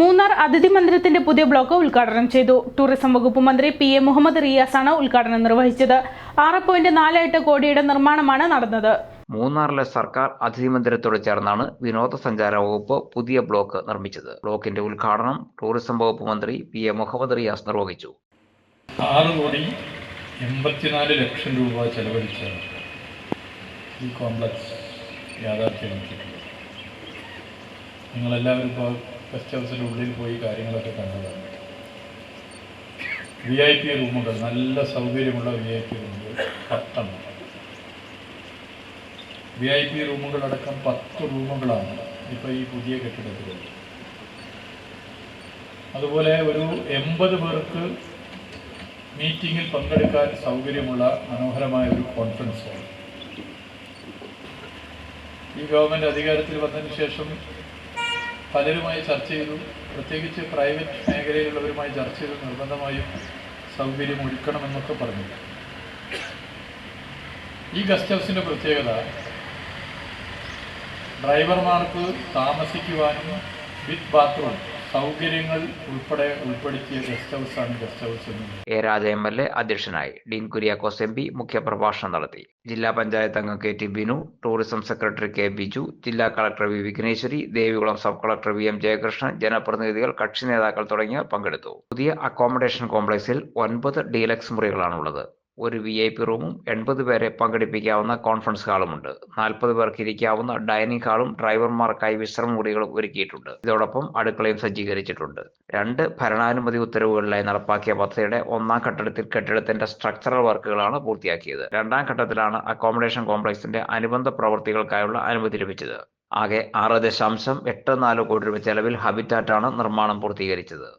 മൂന്നാർ അതിഥി മന്ദിരത്തിന്റെ പുതിയ ബ്ലോക്ക് ഉദ്ഘാടനം ചെയ്തു. ടൂറിസം വകുപ്പ് മന്ത്രി പി എ മുഹമ്മദ് റിയാസാണ് ഉദ്ഘാടനം നിർവഹിച്ചത്. ആറ് പോയിന്റ് നാല് എട്ട് കോടിയുടെ നിർമ്മാണമാണ് നടന്നത്. മൂന്നാറിലെ സർക്കാർ അതിഥി മന്ദിരത്തോട് ചേർന്നാണ് വിനോദസഞ്ചാര വകുപ്പ് പുതിയ ബ്ലോക്ക് നിർമ്മിച്ചത്. ബ്ലോക്കിന്റെ ഉദ്ഘാടനം ടൂറിസം വകുപ്പ് മന്ത്രി പി എ മുഹമ്മദ് റിയാസ് നിർവഹിച്ചു. ആറ് കോടി എൺപത്തിനാല് ലക്ഷം രൂപ ചെലവഴിച്ചാണ് ഈ കോംപ്ലക്സ് യാഥാർത്ഥ്യമാക്കിയിട്ടുള്ളത്. നിങ്ങളെല്ലാവരും ഇപ്പോൾ ഗസ്റ്റ് ഉള്ളിൽ പോയി കാര്യങ്ങളൊക്കെ കണ്ടതാണ് വി ഐ പി റൂമുകൾ നല്ല സൗകര്യമുള്ള വി ഐ പി റൂമുകൾ പത്തെണ്ണം. വി ഐ പി റൂമുകളടക്കം പത്ത് റൂമുകളാണ് ഇപ്പോൾ ഈ പുതിയ കെട്ടിടത്തിൽ അതുപോലെ ഒരു എൺപത് പേർക്ക് മീറ്റിങ്ങിൽ പങ്കെടുക്കാൻ സൗകര്യമുള്ള മനോഹരമായ ഒരു കോൺഫറൻസ് ഹാൾ ഈ ഗവൺമെന്റ് അധികാരത്തിൽ വന്നതിന് ശേഷം പലരുമായി ചർച്ച ചെയ്തു. പ്രത്യേകിച്ച് പ്രൈവറ്റ് മേഖലയിലുള്ളവരുമായി ചർച്ച ചെയ്ത്. നിർബന്ധമായും സൗകര്യം ഒരുക്കണമെന്നൊക്കെ പറഞ്ഞു. ഈ ഗസ്റ്റ് ഹൗസിന്റെ പ്രത്യേകത ഡ്രൈവർമാർക്ക് താമസിക്കുവാനും വിത്ത് ബാത്റൂം സൗകര്യങ്ങൾ ഉൾപ്പെടെ ഉൾപ്പെടുത്തിയ guest ഹൗസാണ് guest house A Raja M L A അധ്യക്ഷനായി. ഡീൻ കുര്യാക്കോസ് എം പി മുഖ്യപ്രഭാഷണം നടത്തി. ജില്ലാ പഞ്ചായത്ത് അംഗം K T Binu tourism secretary K Biju ജില്ലാ collector V Vighneshwari Devikulam sub collector V M Jayakrishnan ജനപ്രതിനിധികൾ കക്ഷി നേതാക്കൾ തുടങ്ങിയവർ പങ്കെടുത്തു. പുതിയ അക്കോമഡേഷൻ കോംപ്ലക്സിൽ ഒൻപത് ഡീലക്സ് മുറികളാണുള്ളത്. ഒരു വി ഐ പി റൂമും എൺപത് പേരെ പങ്കെടുപ്പിക്കാവുന്ന കോൺഫറൻസ് ഹാളും ഉണ്ട്. നാൽപ്പത് പേർക്ക് ഇരിക്കാവുന്ന ഡൈനിങ് ഹാളും ഡ്രൈവർമാർക്കായി വിശ്രമ മുറികളും ഒരുക്കിയിട്ടുണ്ട്. ഇതോടൊപ്പം അടുക്കളയും സജ്ജീകരിച്ചിട്ടുണ്ട്. രണ്ട് ഭരണാനുമതി ഉത്തരവുകളിലായി നടപ്പാക്കിയ പദ്ധതിയുടെ ഒന്നാം ഘട്ടത്തിൽ കെട്ടിടത്തിന്റെ സ്ട്രക്ചറൽ വർക്കുകളാണ് പൂർത്തിയാക്കിയത്. രണ്ടാം ഘട്ടത്തിലാണ് അക്കോമഡേഷൻ കോംപ്ലക്സിന്റെ അനുബന്ധ പ്രവൃത്തികൾക്കായുള്ള അനുമതി ലഭിച്ചത്. ആകെ ആറ് ദശാംശം എട്ട് നാല് കോടി രൂപ ചെലവിൽ ഹബിറ്റാറ്റാണ് നിർമ്മാണം പൂർത്തീകരിച്ചത്.